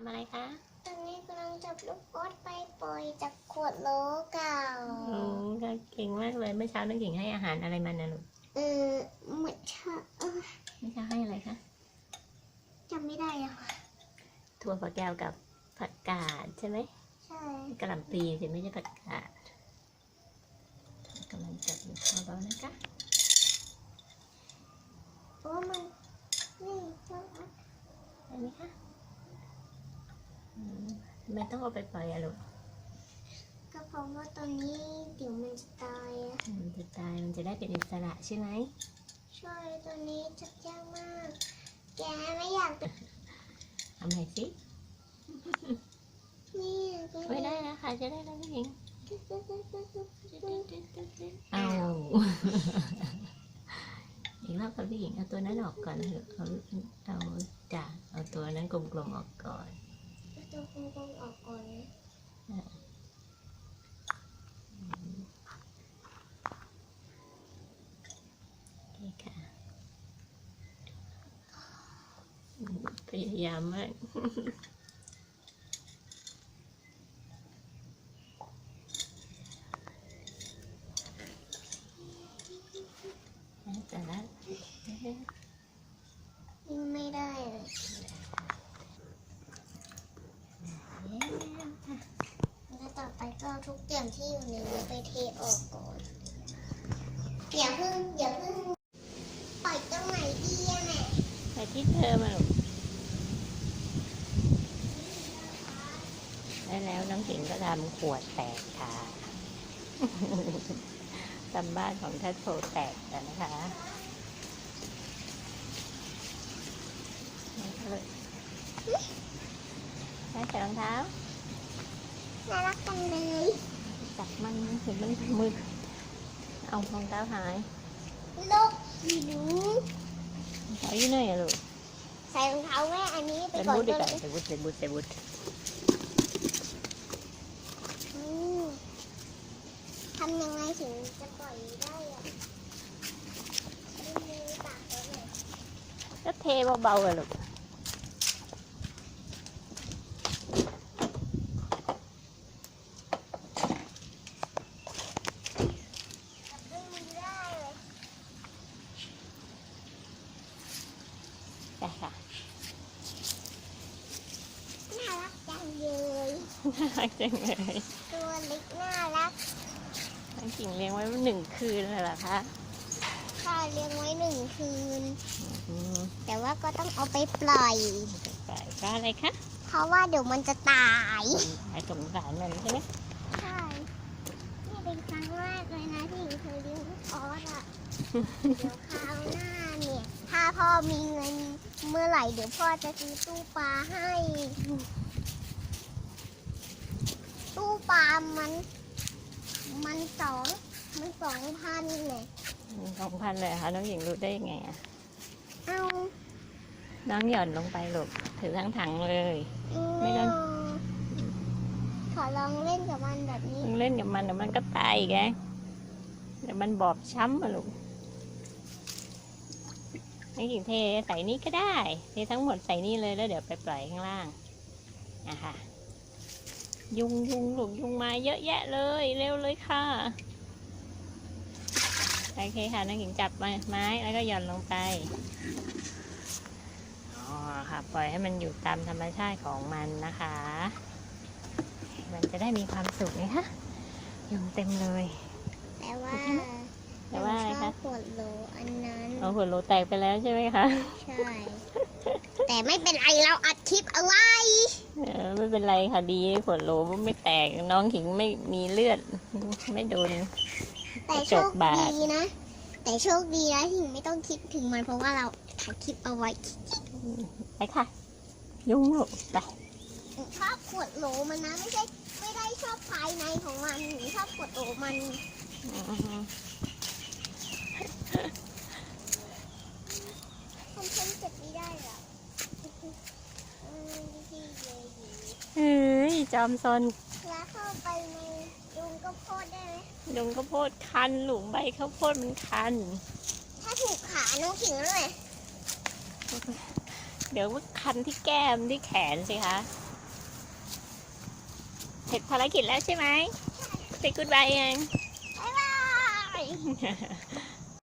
ทำอะไรคะ ตอนนี้กำลังจับลูกออสไปปล่อยจากขวดโหลเก่า โอ้ก็เก่งมากเลย เมื่อเช้าน้องหญิงให้อาหารอะไรมันนะลูก เออเหมือนชาเออเมื่อเช้าให้อะไรคะจำไม่ได้อะค่ะ ถั่วฝักแก้วกับผักกาดใช่ไหม ใช่กระหล่ำปลีสิไม่ใช่ผักกาดกำลังจับอยู่เบาๆนะคะเพราะว่ามันนี่ลูกออสได้ไหมคะอืมทำ ไมต้องเอาไปปล่อยอะลูกก็เพราะว่าตอนนี้เดี๋ยวมันจะตายอะมันจะตายมันจะได้เป็นอิสระใช่ไหมใช่ตอนนี้จับยากมาก แกไม่อยากเป็นทำไงสินี่แกไม่ได้นะคะ จะได้แล้วน้องหญิงเอาอีกรอบค่ะพี่หญิงเอาตัวนั้นออกก่อนเถอะเอาเอาจ้ะเอาตัวนั้นกลมๆออกก่อน ตัวกลมๆออกก่อนนะโอเคค่ะพยายามมากแต่ละ ยิ่งไม่ได้เลยแล้วต่อไปก็เอาทุกอ ย่างที่อยู่ในนี้ไปเทออกก่อนอย่าเพิ่งอย่าเพิ่งปล่อยตรงไหนดีอะแม่ไปที่เธอมาลูกได้แล้วน้องหญิงก็ทำขวดแตกค่ะตำบ้านของท่านโพแตกแล้วนะคะนี่ก็เลยได้ใส่รองเท้าน่ารักจังเลย จับมันเห็นมันมืดเอารองเท้าหายลูกหิวรองเท้าอยู่ไหนอะลูกใส่รองเท้าแม่อันนี้ไปเป็นก่อนบูทดีก็กว่าได้ใส่บูทใส่บูทใส่บูทอืมทำยังไงถึงจะปล่อยได้อะไม่มีปากแล้วเนี่ยก็เทเบาๆอะลูก จับด้วยมือได้เลย ได้ค่ะ น่ารักจังเลย น่ารักจังเลยตัวเล็กน่ารักน้องกิ่งเลี้ยงไว้หนึ่งคืนเลยเหรอคะข้าเลี้ยงไว้หนึ่งคืนอืมแต่ว่าก็ต้องเอาไปปล่อยไปก็อะไรคะเพราะว่าเดี๋ยวมันจะตายหายสงสารมันใช่ไหมใช่นี่เป็นครั้งแรกเลยนะที่หญิงเคยเลี้ยงลูกออสอะเดี๋ยวคราวหน้าเนี่ยถ้าพ่อมีเงินเมื่อไหร่เดี๋ยวพ่อจะซื้อตู้ปลาให้ ตู้ปลามัน มันสองมันสองพันเลยสองพันเลยเหรอคะน้องหญิงรู้ได้ยังไงอะเอาน้องหย่อนลงไปลูกถือทั้งถังเลย ไม่ได้ขอลองเล่นกับมันแบบนี้ มึงเล่นกับมันเดี๋ยวมันก็ตายอีกไงเดี๋ยวมันบอบช้ำอะลูกน้องหญิงเทใส่นี่ก็ได้ เททั้งหมดใส่นี่เลยแล้วเดี๋ยวไปปล่อยข้างล่างนะคะ ยุงยุงลูกยุงมาเยอะแยะเลย เร็วเลยค่ะ โอเคค่ะน้องหญิงจับมาไม้แล้วก็หย่อนลงไปอ๋อค่ะปล่อยให้มันอยู่ตามธรรมชาติของมันนะคะ มันจะได้มีความสุขไงคะยุงเต็มเลยแต่ว่า แต่ว่าอะไรคะชบขวดโหลอันนั้นเอาหัวโลแตกไปแล้วใช่ไหมคะใช่ แต่ไม่เป็นไรเราอัดคลิปเอาไว้เออไม่เป็นไรค่ะดีหัวโลไม่แตกน้องขิงไม่มีเลือด ไม่โดน แต่โชคดีนะ แต่โชคดีนะที่ไม่ต้องคิดถึงมันเพราะว่าเราถ่ายคลิปเอาไว้ไปค่ะ ยุงลูกไปชอบขวดโหลมันนะไม่ใช่ไม่ได้ชอบภายในของมันหนูชอบขวดโหลมัน อืมทำเพิ่มเจ็บไม่ได้หรอกอืมที่เยอยู่เฮ้ยจอมซนแล้วเข้าไปในดุงก็โพดได้ไหมยุงข้าวโพดคันหลุมใบข้าวโพดมันคัน ถ้าถูกขาน้องขิงเลยเดี๋ยวว่าคันที่แก้มที่แขนสิคะใเสร็จภารกิจแล้วใช่ไหมเสร็จกูดบายยังบ๊ายบาย